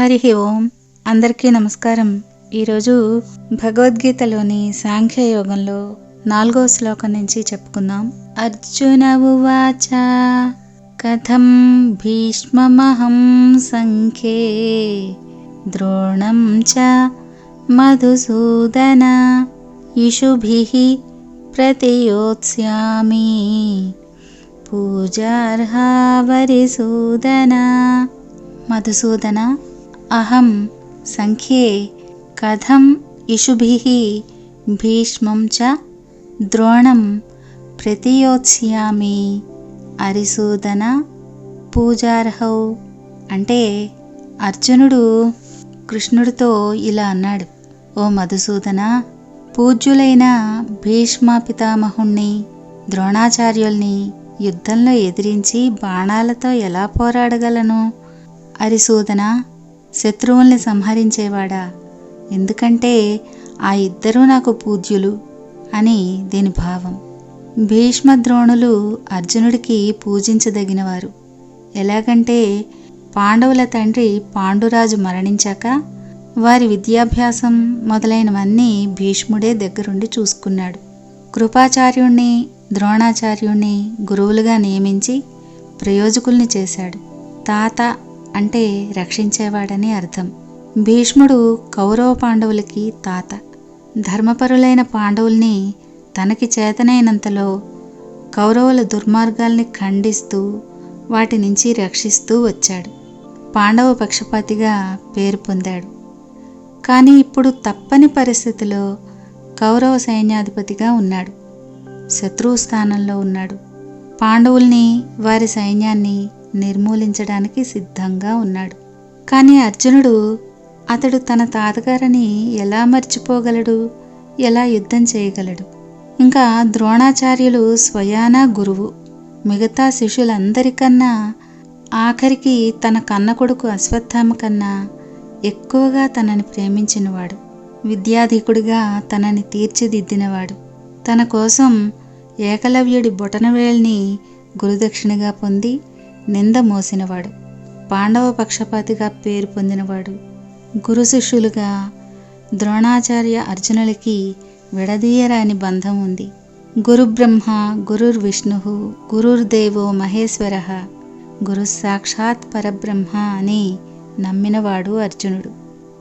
హరి ఓం. అందరికీ నమస్కారం. ఈరోజు భగవద్గీతలోని సాంఖ్య యోగంలో నాలుగో శ్లోకం నుంచి చెప్పుకుందాం. అర్జున ఉవాచ కథం భీష్మమహం సంఖ్యే ద్రోణం చ మధుసూదన ఇషుభిః ప్రతియోత్స్యామి పూజార్హా వరిసూదన. మధుసూదన అహం సంఖ్యే కథం ఇషుభిః భీష్మం చ ద్రోణం ప్రతియోత్స్యామి అరిసూదన పూజార్హౌ అంటే అర్జునుడు కృష్ణుడితో ఇలా అన్నాడు ఓ మధుసూదన పూజ్యులైన భీష్మ పితామహుణ్ణి ద్రోణాచార్యుల్ని యుద్ధంలో ఎదిరించి బాణాలతో ఎలా పోరాడగలను? అరిసూదన శత్రువుల్ని సంహరించేవాడా? ఎందుకంటే ఆ ఇద్దరూ నాకు పూజ్యులు అని దీని భావం? భీష్మ ద్రోణులు అర్జునుడికి పూజించదగినవారు. ఎలాగంటే పాండవుల తండ్రి పాండురాజు మరణించాక వారి విద్యాభ్యాసం మొదలైనవన్నీ భీష్ముడే దగ్గరుండి చూసుకున్నాడు. కృపాచార్యుణ్ణి ద్రోణాచార్యుణ్ణి గురువులుగా నియమించి ప్రయోజకుల్ని చేశాడు. తాత అంటే రక్షించేవాడని అర్థం. భీష్ముడు కౌరవ పాండవులకి తాత. ధర్మపరులైన పాండవుల్ని తనకి చేతనైనంతలో కౌరవుల దుర్మార్గాల్ని ఖండిస్తూ వాటి నుంచి రక్షిస్తూ వచ్చాడు. పాండవ పక్షపాతిగా పేరు పొందాడు. కానీ ఇప్పుడు తప్పని పరిస్థితిలో కౌరవ సైన్యాధిపతిగా ఉన్నాడు. శత్రువు స్థానంలో ఉన్నాడు. పాండవుల్ని వారి సైన్యాన్ని నిర్మూలించడానికి సిద్ధంగా ఉన్నాడు. కానీ అర్జునుడు అతడు తన తాతగారని ఎలా మర్చిపోగలడు? ఎలా యుద్ధం చేయగలడు? ఇంకా ద్రోణాచార్యులు స్వయానా గురువు. మిగతా శిష్యులందరికన్నా ఆఖరికి తన కన్న కొడుకు అశ్వత్థామ కన్నా ఎక్కువగా తనని ప్రేమించినవాడు. విద్యాధికుడిగా తనని తీర్చిదిద్దినవాడు. తన కోసం ఏకలవ్యుడి బొటనవేల్ని గురుదక్షిణగా పొంది నింద మోసినవాడు పాండవ పక్షపాతిగా పేరు పొందినవాడు గురు శిష్యులుగా ద్రోణాచార్య అర్జునులకి విడదీయరాని బంధం ఉంది. గురు బ్రహ్మ గురుర్ విష్ణు గురుర్దేవో మహేశ్వర గురు సాక్షాత్ పరబ్రహ్మ అని నమ్మినవాడు అర్జునుడు.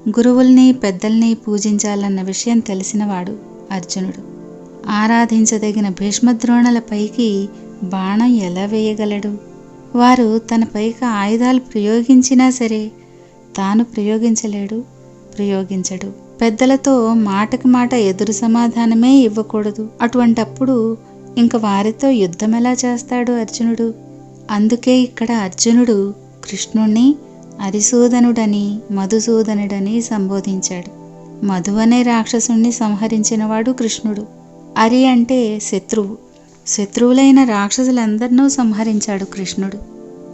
గురువుల్ని పెద్దల్ని పూజించాలన్న విషయం తెలిసినవాడు అర్జునుడు. ఆరాధించదగిన భీష్మద్రోణుల పైకి బాణం ఎలా వేయగలడు? వారు తన ఆయుధాలు ప్రయోగించినా సరే తాను ప్రయోగించలేడు ప్రయోగించడు. పెద్దలతో మాటకి మాట ఎదురు సమాధానమే ఇవ్వకూడదు. అటువంటప్పుడు ఇంక వారితో యుద్ధం ఎలా చేస్తాడు అర్జునుడు? అందుకే ఇక్కడ అర్జునుడు కృష్ణుణ్ణి అరిసూదనుడని మధుసూదనుడని సంబోధించాడు. మధు అనే రాక్షసుణ్ణి సంహరించినవాడు కృష్ణుడు. అరి అంటే శత్రువు. శత్రువులైన రాక్షసులందరినూ సంహరించాడు కృష్ణుడు.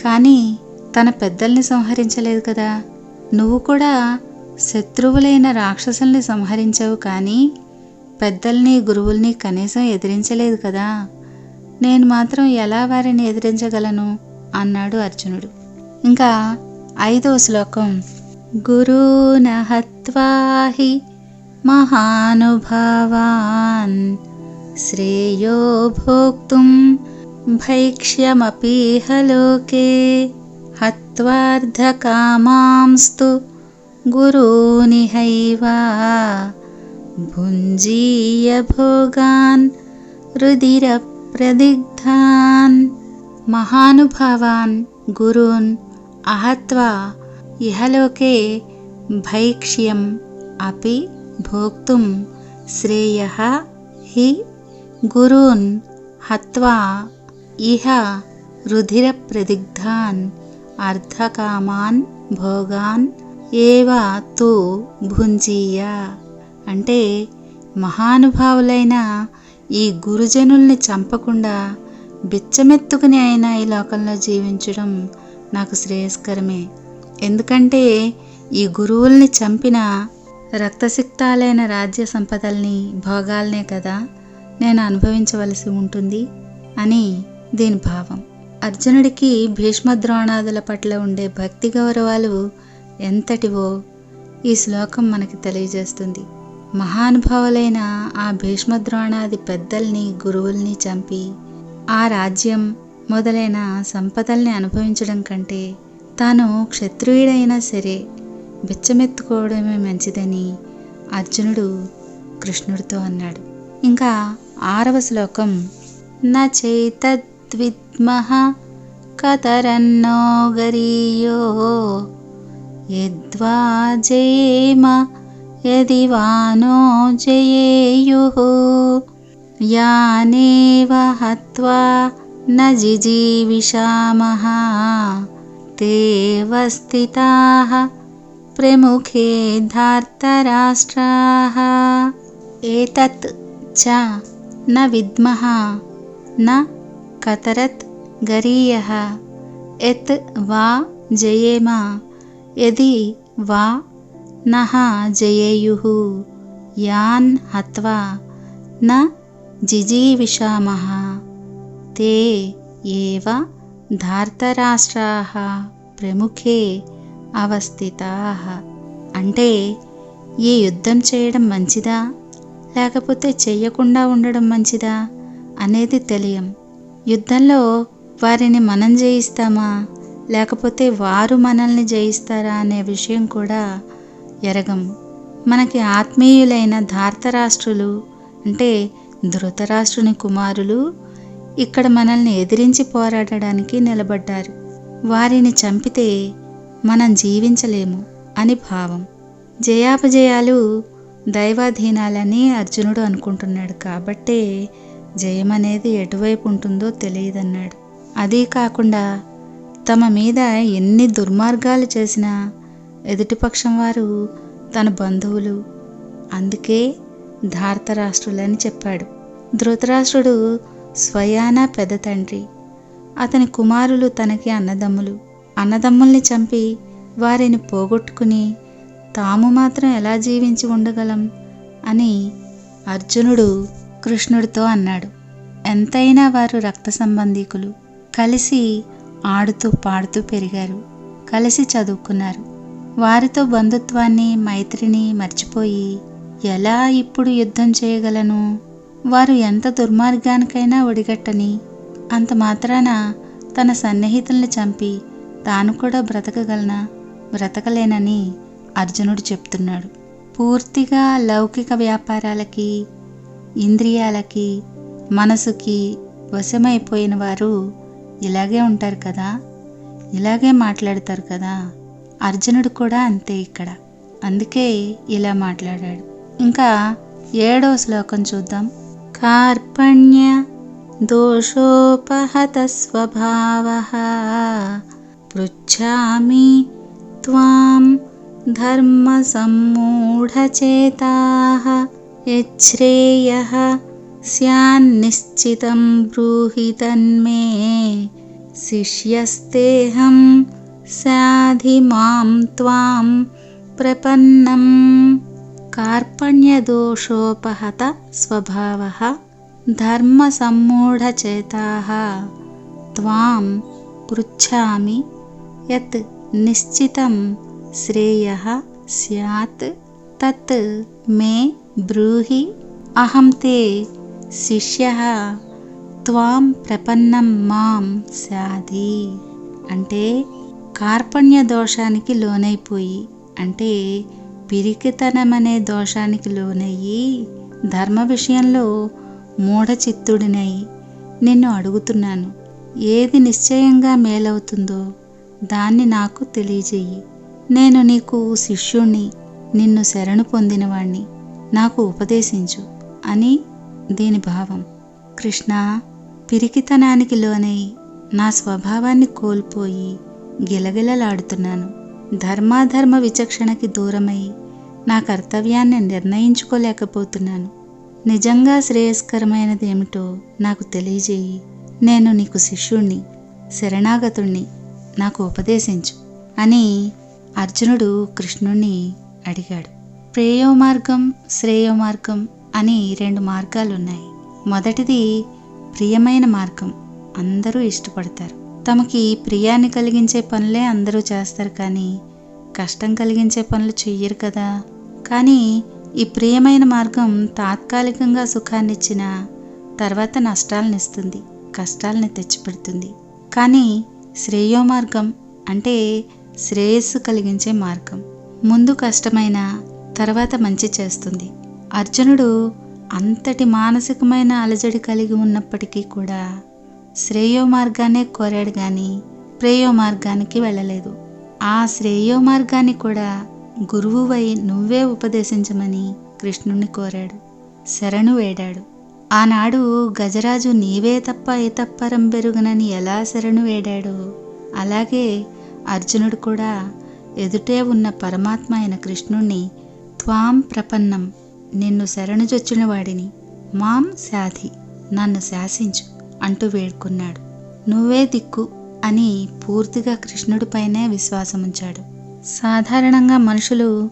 కానీ తన పెద్దల్ని సంహరించలేదు కదా. నువ్వు కూడా శత్రువులైన రాక్షసుల్ని సంహరించావు కానీ పెద్దల్ని గురువుల్ని కనీసం ఎదిరించలేదు కదా. నేను మాత్రం ఎలా వారిని ఎదిరించగలను? అన్నాడు అర్జునుడు. ఇంకా ఐదో శ్లోకం. గురూనహత్వాహి మహానుభవాన్ మహానుభావాన్ श्रेयो भोक्तुं भैक्ष्यमपीह लोके हत्वार्धकामांस्तु गुरूनिहैव भुञ्जीयभोगान् रुधिरप्रदिग्धान् महानुभावान् गुरून् आहत्वा इहलोके भैक्ष्यम् अपि भोक्तुं श्रेयः हि గురూన్ హత్వా ఇహ రుధిర ప్రదిగ్ధాన్ అర్ధకామాన్ భోగాన్ ఏవా తు భుంజీయ అంటే మహానుభావులైన ఈ గురుజనుల్ని చంపకుండా బిచ్చమెత్తుకుని అయినా ఈ లోకంలో జీవించడం నాకు శ్రేయస్కరమే. ఎందుకంటే ఈ గురువుల్ని చంపిన రక్తసిక్తాలైన రాజ్య సంపదల్ని భోగాల్నే కదా. నేను అనుభవించవలసి ఉంటుంది అని దీని భావం. అర్జునుడికి భీష్మద్రోణాదుల పట్ల ఉండే భక్తి గౌరవాలు ఎంతటివో ఈ శ్లోకం మనకి తెలియజేస్తుంది. మహానుభావులైన ఆ భీష్మద్రోణాది పెద్దల్ని గురువుల్ని చంపి ఆ రాజ్యం మొదలైన సంపదల్ని అనుభవించడం కంటే తాను క్షత్రియుడైనా సరే బిచ్చమెత్తుకోవడమే మంచిదని అర్జునుడు కృష్ణుడితో అన్నాడు. ఇంకా आरवश्लोकं न चेतद्विद्मः कतरन्नो गरीयो। यद्वा जम यदि वा नो जयेयुः। यानेव हत्वा न जिजीविषामः। ते अस्थिताः प्रमुखे धार्तराष्ट्राः। एतत् च న విద్మः న కతరత్ గరీయः యత్ వా జయేమ యది వా నః జయేయుః యాన్ హత్వా న జిజీవిషామः తే ఏవ ధార్తరాష్ట్రాः ప్రముఖే అవస్థితాः. అంటే ఈ యుద్ధం చేయడం మంచిదా? లేకపోతే చెయ్యకుండా ఉండడం మంచిదా అనేది తెలియం. యుద్ధంలో వారిని మనం జయిస్తామా? లేకపోతే వారు మనల్ని జయిస్తారా అనే విషయం కూడా ఎరగం. మనకి ఆత్మీయులైన ధార్తరాష్ట్రులు అంటే ధృతరాష్ట్రుని కుమారులు ఇక్కడ మనల్ని ఎదిరించి పోరాడడానికి నిలబడ్డారు. వారిని చంపితే మనం జీవించలేము అని భావం. జయాపజయాలు దైవాధీనాలని అర్జునుడు అనుకుంటున్నాడు కాబట్టే అనేది ఎటువైపు ఉంటుందో తెలియదన్నాడు. అదీ కాకుండా తమ మీద ఎన్ని దుర్మార్గాలు చేసినా ఎదుటిపక్షం వారు తన బంధువులు అందుకే ధార్తరాష్ట్రులని చెప్పాడు. ధృతరాష్ట్రుడు స్వయాన పెద్ద తండ్రి. అతని కుమారులు తనకి అన్నదమ్ములు. అన్నదమ్ముల్ని చంపి వారిని పోగొట్టుకుని తాము మాత్రం ఎలా జీవించి ఉండగలం? అని అర్జునుడు కృష్ణుడితో అన్నాడు. ఎంతైనా వారు రక్త సంబంధీకులు. కలిసి ఆడుతూ పాడుతూ పెరిగారు. కలిసి చదువుకున్నారు. వారితో బంధుత్వాన్ని మైత్రిని మర్చిపోయి ఎలా ఇప్పుడు యుద్ధం చేయగలను? వారు ఎంత దుర్మార్గానికైనా ఒడిగట్టని అంత మాత్రాన తన సన్నిహితుల్ని చంపి తాను కూడా బ్రతకగలనా? బ్రతకలేనని అర్జునుడు చెప్తున్నాడు. పూర్తిగా లౌకిక వ్యాపారాలకి ఇంద్రియాలకి మనసుకి వశమైపోయిన వారు ఇలాగే ఉంటారు కదా? ఇలాగే మాట్లాడతారు కదా? అర్జునుడు కూడా అంతే ఇక్కడ. అందుకే ఇలా మాట్లాడాడు. ఇంకా ఏడో శ్లోకం చూద్దాం. కార్పణ్య దోషోపహత స్వభావ పృచ్ఛామి త్వాం धर्मसम्मूढचेताः यच्छ्रेयः स्यान्निश्चितं ब्रूहि तन्मे शिष्यस्तेऽहं साधि मां त्वां प्रपन्नं कार्पण्यदोषोपहतस्वभावः धर्मसम्मूढचेताः त्वां पृच्छामि यत् निश्चितं శ్రేయ స్యాత్ తత్ మే బ్రూహి అహం తే శిష్య త్వాం ప్రపన్నం మాం సాధి అంటే కార్పణ్య దోషానికి లోనైపోయి అంటే పిరికితనమనే దోషానికి లోనయ్యి ధర్మ విషయంలో మూఢచిత్తుడినై నిన్ను అడుగుతున్నాను. ఏది నిశ్చయంగా మేలవుతుందో దాన్ని నాకు తెలియజేయి. నేను నీకు శిష్యుణ్ణి నిన్ను శరణు పొందినవాణ్ణి నాకు ఉపదేశించు అని దీని భావం. కృష్ణ పిరికితనానికి లోనై నా స్వభావాన్ని కోల్పోయి గిలగిలలాడుతున్నాను. ధర్మాధర్మ విచక్షణకి దూరమై నా కర్తవ్యాన్ని నిర్ణయించుకోలేకపోతున్నాను. నిజంగా శ్రేయస్కరమైనదేమిటో నాకు తెలియజేయి. నేను నీకు శిష్యుణ్ణి శరణాగతుణ్ణి నాకు ఉపదేశించు అని అర్జునుడు కృష్ణుణ్ణి అడిగాడు. ప్రేయో మార్గం శ్రేయో మార్గం అని రెండు మార్గాలు ఉన్నాయి మొదటిది ప్రియమైన మార్గం. అందరూ ఇష్టపడతారు. తమకి ప్రియాన్ని కలిగించే పనులే అందరూ చేస్తారు కానీ కష్టం కలిగించే పనులు చెయ్యరు కదా. కానీ ఈ ప్రియమైన మార్గం తాత్కాలికంగా సుఖాన్నిచ్చిన తర్వాత నష్టాలను ఇస్తుంది కష్టాలని తెచ్చిపెడుతుంది. కానీ శ్రేయో మార్గం అంటే శ్రేయస్సు కలిగించే మార్గం. ముందు కష్టమైన తర్వాత మంచి చేస్తుంది. అర్జునుడు అంతటి మానసికమైన అలజడి కలిగి ఉన్నప్పటికీ కూడా శ్రేయో మార్గానే కోరాడు కానీ ప్రేయో మార్గానికి వెళ్ళలేదు. ఆ శ్రేయో మార్గాన్ని కూడా గురువువై నువ్వే ఉపదేశించమని కృష్ణుణ్ణి కోరాడు. శరణు వేడాడు. ఆనాడు గజరాజు నీవే తప్ప ఐతప్పరం పెరుగునని ఎలా శరణు వేడాడో అలాగే అర్జునుడు కూడా ఎదుటే ఉన్న పరమాత్మ అయిన కృష్ణుణ్ణి త్వాం ప్రపన్నం నిన్ను శరణుజొచ్చిన వాడిని మాం శాధి నన్ను శాసించు అంటూ వేడుకున్నాడు. నువ్వే దిక్కు అని పూర్తిగా కృష్ణుడిపైనే విశ్వాసముంచాడు. సాధారణంగా మనుషులు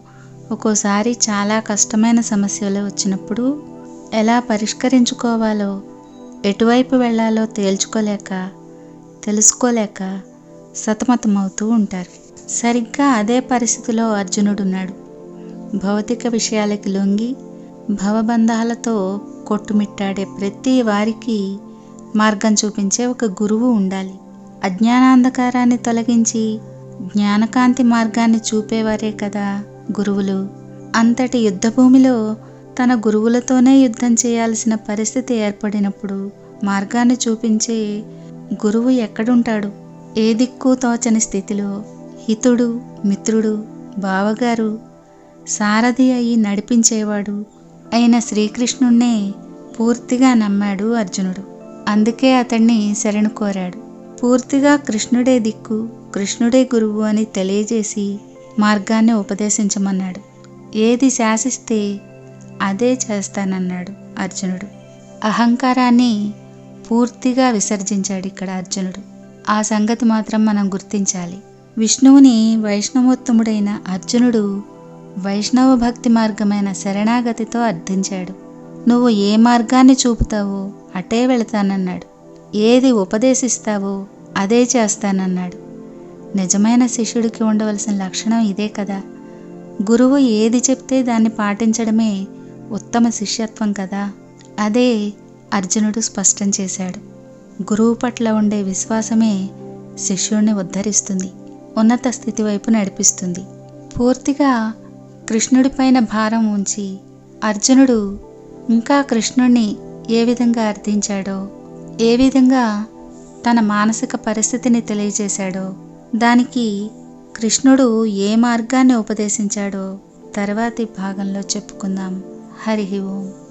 ఒక్కోసారి చాలా కష్టమైన సమస్యలు వచ్చినప్పుడు ఎలా పరిష్కరించుకోవాలో ఎటువైపు వెళ్ళాలో తేల్చుకోలేక తెలుసుకోలేక సతమతమవుతూ ఉంటారు. సరిగ్గా అదే పరిస్థితిలో అర్జునుడున్నాడు. భౌతిక విషయాలకి లొంగి భవబంధాలతో కొట్టుమిట్టాడే ప్రతి వారికి మార్గం చూపించే ఒక గురువు ఉండాలి. అజ్ఞానాంధకారాన్ని తొలగించి జ్ఞానకాంతి మార్గాన్ని చూపేవారే కదా గురువులు. అంతటి యుద్ధభూమిలో తన గురువులతోనే యుద్ధం చేయాల్సిన పరిస్థితి ఏర్పడినప్పుడు మార్గాన్ని చూపించే గురువు ఎక్కడుంటాడు? ఏ దిక్కు తోచని స్థితిలో హితుడు మిత్రుడు బావగారు సారథి అయి నడిపించేవాడు అయిన శ్రీకృష్ణుణ్ణే పూర్తిగా నమ్మాడు అర్జునుడు. అందుకే అతన్ని శరణు కోరాడు. పూర్తిగా కృష్ణుడే దిక్కు కృష్ణుడే గురువు అని తెలియజేసి మార్గాన్ని ఉపదేశించమన్నాడు. ఏది శాసిస్తే అదే చేస్తానన్నాడు అర్జునుడు. అహంకారాన్ని పూర్తిగా విసర్జించాడు ఇక్కడ అర్జునుడు. ఆ సంగతి మాత్రం మనం గుర్తించాలి. విష్ణువుని వైష్ణవోత్తముడైన అర్జునుడు వైష్ణవ భక్తి మార్గమైన శరణాగతితో అర్థించాడు. నువ్వు ఏ మార్గాన్ని చూపుతావో అటే వెళతానన్నాడు. ఏది ఉపదేశిస్తావో అదే చేస్తానన్నాడు. నిజమైన శిష్యుడికి ఉండవలసిన లక్షణం ఇదే కదా. గురువు ఏది చెప్తే దాన్ని పాటించడమే ఉత్తమ శిష్యత్వం కదా. అదే అర్జునుడు స్పష్టం చేశాడు. గురువు పట్ల ఉండే విశ్వాసమే శిష్యుణ్ణి ఉద్ధరిస్తుంది ఉన్నత స్థితి వైపు నడిపిస్తుంది. పూర్తిగా కృష్ణుడిపైన భారం ఉంచి అర్జునుడు ఇంకా కృష్ణుణ్ణి ఏ విధంగా అర్థించాడో ఏ విధంగా తన మానసిక పరిస్థితిని తెలియజేశాడో దానికి కృష్ణుడు ఏ మార్గాన్ని ఉపదేశించాడో తర్వాతి భాగంలో చెప్పుకుందాం. హరి ఓం.